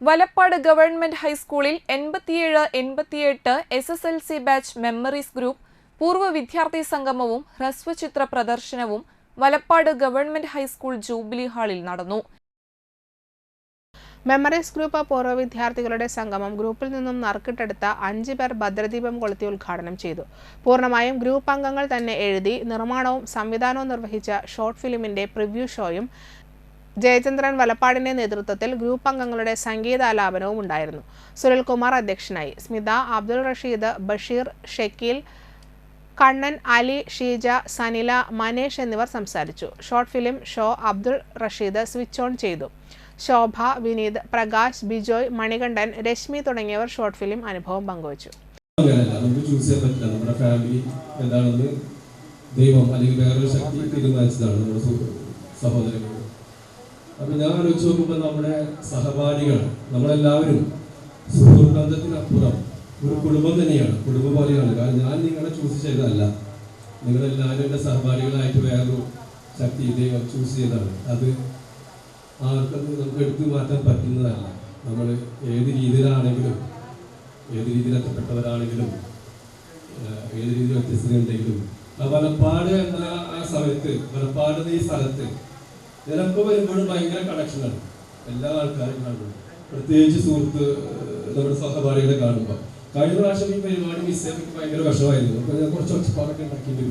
Valappad government ഹൈസ്കൂളിൽ എൺപത്തിയേഴ് എൺപത്തിയെട്ട് S S L C batch memories group പൂർവ വിദ്യാർത്ഥി സംഗമവും ഹ്രസ്വചിത്ര പ്രദർശനവും വലപ്പാട് ഗവൺമെന്റ് ഹൈസ്കൂൾ ജൂബിലി ഹാളിൽ നടന്നു. മെമ്മറീസ് ഗ്രൂപ്പ് പൂർവ വിദ്യാർത്ഥികളുടെ സംഗമം ഗ്രൂപ്പിൽ നിന്നും നറുക്കിട്ടെടുത്ത അഞ്ച് പേർ ഭദ്രദീപം കൊളുത്തി ഉദ്ഘാടനം ചെയ്തു. പൂർണമായും ഗ്രൂപ്പ് അംഗങ്ങൾ തന്നെ എഴുതി നിർമ്മാണവും സംവിധാനവും നിർവഹിച്ച ഷോർട്ട് ഫിലിമിന്റെ പ്രിവ്യൂ ഷോയും ജയചന്ദ്രൻ വലപ്പാടിന്റെ നേതൃത്വത്തിൽ ഗ്രൂപ്പ് അംഗങ്ങളുടെ സംഗീതാലാപനവും ഉണ്ടായിരുന്നു. സുനിൽകുമാർ അധ്യക്ഷനായി. സ്മിത അബ്ദുൾ റഷീദ് ബഷീർ ഷക്കീൽ കണ്ണൻ അലി ഷീജ സനില മനേഷ് എന്നിവർ സംസാരിച്ചു. Short film show Abdul Rasheed switch on ചെയ്തു. ശോഭ വിനീത് പ്രകാശ് ബിജോയ് മണികണ്ഠൻ രശ്മി തുടങ്ങിയവർ ഷോർട്ട് ഫിലിം അനുഭവം പങ്കുവച്ചു. നമ്മുടെ ഫാമിലി ദൈവം അല്ലെങ്കിൽ വേറൊരു ശക്തി സഹോദരങ്ങൾ അപ്പൊ ഞാൻ ആലോചിച്ച് നോക്കുമ്പോൾ നമ്മുടെ സഹപാഠികൾ നമ്മളെല്ലാവരും സുഹൃത്ത് ബന്ധത്തിനപ്പുറം ഒരു കുടുംബം തന്നെയാണ് കുടുംബം പോലെയാണ്. കാരണം ഞാൻ നിങ്ങളെ ചൂസ് ചെയ്തതല്ല. നിങ്ങളെല്ലാവരും എന്റെ സഹപാഠികളായിട്ട് വേറൊരു ശക്തി ദൈവം ചൂസ് ചെയ്തതാണ്. അത് ആർക്കും നമുക്ക് എടുത്തു മാറ്റാൻ പറ്റുന്നതല്ല. നമ്മൾ ഏത് രീതിയിലാണെങ്കിലും ഏത് രീതിയിൽ എത്തപ്പെട്ടവരാണെങ്കിലും ഏത് രീതിയിൽ വ്യത്യസ്തതയുണ്ടെങ്കിലും. ആ വലപ്പാട് എന്ന ആ സമയത്ത് വലപ്പാട് എന്ന ഈ സ്ഥലത്ത് ഇതിനൊക്കെ വരുമ്പോഴും ഭയങ്കര കണക്ഷനാണ് എല്ലാ ആൾക്കാരും കാണുന്നത് പ്രത്യേകിച്ച് സുഹൃത്ത് നമ്മുടെ സഹപാഠികളെ കാണുമ്പോൾ കഴിഞ്ഞ പ്രാവശ്യം ഈ പരിപാടി മിസ് ഭയങ്കര വിഷമായിരുന്നു അപ്പൊ ഞാൻ കുറച്ച് ഒച്ചപ്പാടൊക്കെ ഉണ്ടാക്കിയിട്ട്